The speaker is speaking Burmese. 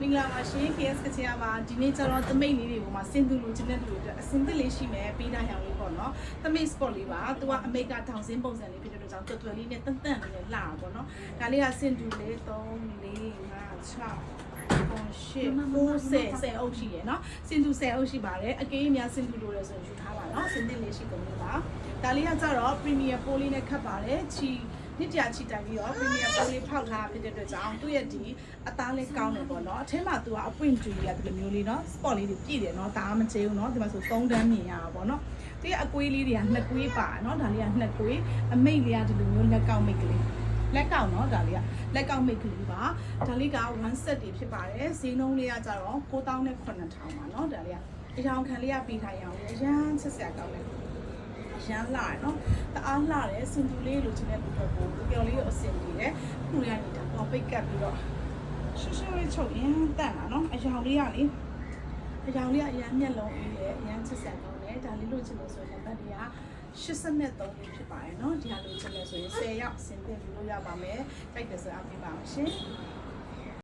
မင်္ဂလာပါရှင် KS ကချင်ပါဒီနေ့ကျတော့သမိတ်လေးတွေကိုမှစင်သူလူချင်းတဲ့လူတွေအတွက်အစင်သစ်လေးရှိမယ်ပေးထားရအောင်လေးပေါ့နော်သမိတ် spot လေးပါသူကအမေကထောင်စင်းပုံစံလေးဖြစ်တဲ့အတွက်ကြောင့်တွတ်တွယ်လေးနဲ့တန်တန်လေးနဲ့လှတာပေါ့နော်ဒါလေးကစင်တူလေး3 4 5 6 10 10အုပ်ရှိရယ်နော်စင်တူ10အုပ်ရှိပါတယ်အကေးများစင်တူလိုလဲဆိုရင်ယူထားပါနော်စင်သစ်လေးရှိကုန်လို့ပါဒါလေးကကျတော့ premier ပိုးလေးနဲ့ခတ်ပါတယ်ချီ နှစ်တရာချီတိုင်ပြီးတော့ premier ပိုးလေးဖောက်ထားဖြစ်တဲ့အတွက်ကြောင့်သူ့ရဲ့ဒီအသားလေးကောင်းတယ်ပေါ့နော်အထဲမှာသူကအပွင့်တူကြီးကဒီလိုမျိုးလေးနော် spot လေးတွေပြည့်တယ်နော်ဒါမှမချေဘူးနော်ဒီမှာဆို3တန်းမြင်ရတာပေါ့နော်သူရဲ့အကွေးလေးတွေကနှစ်ကွေးပါနော်ဒါလေးကနှစ်ကွေးအမိတ်လေးကဒီလိုမျိုးလက်ကောက်မိတ်ကလေးလက်ကောက်နော်ဒါလေးကလက်ကောက်မိတ်ကလေးပါဒါလေးက1 set တွေဖြစ်ပါတယ်ဈေးနှုန်းလေးကကြတော့9000နဲ့9000ပါနော်ဒါလေးကအရောင်ခံလေးကပေးထားရအောင်လေအရန်ဆက်ဆက်ကောင်းတယ် ရမ်းလာတယ်နော်တအားလှတယ်စင်တူလေးလိုချင်တဲ့လူတွေပို့ကြော်လေးကိုအစင်ပြီးတယ်ခုလေးကနေဒါပေါ်ပိတ်ကပ်ပြီးတော့ရှင်းရှင်းလေးချုပ်ရမ်းတန့်တာနော်အရောင်လေးကလေအရောင်လေးကအရန်မျက်လုံးအေးတယ်အရန်ဆက်ဆက်ကောင်းတယ်ဒါလေးလိုချင်လို့ဆိုရင်နံပါတ်တွေက83လေးဖြစ်ပါတယ်နော်ဒီဟာလိုချင်လို့ဆိုရင်10ရောက်ဆင်သင့်ပြီးလို့ရပါမယ်ကြိုက်တယ်ဆိုအားပေးပါအောင်ရှင်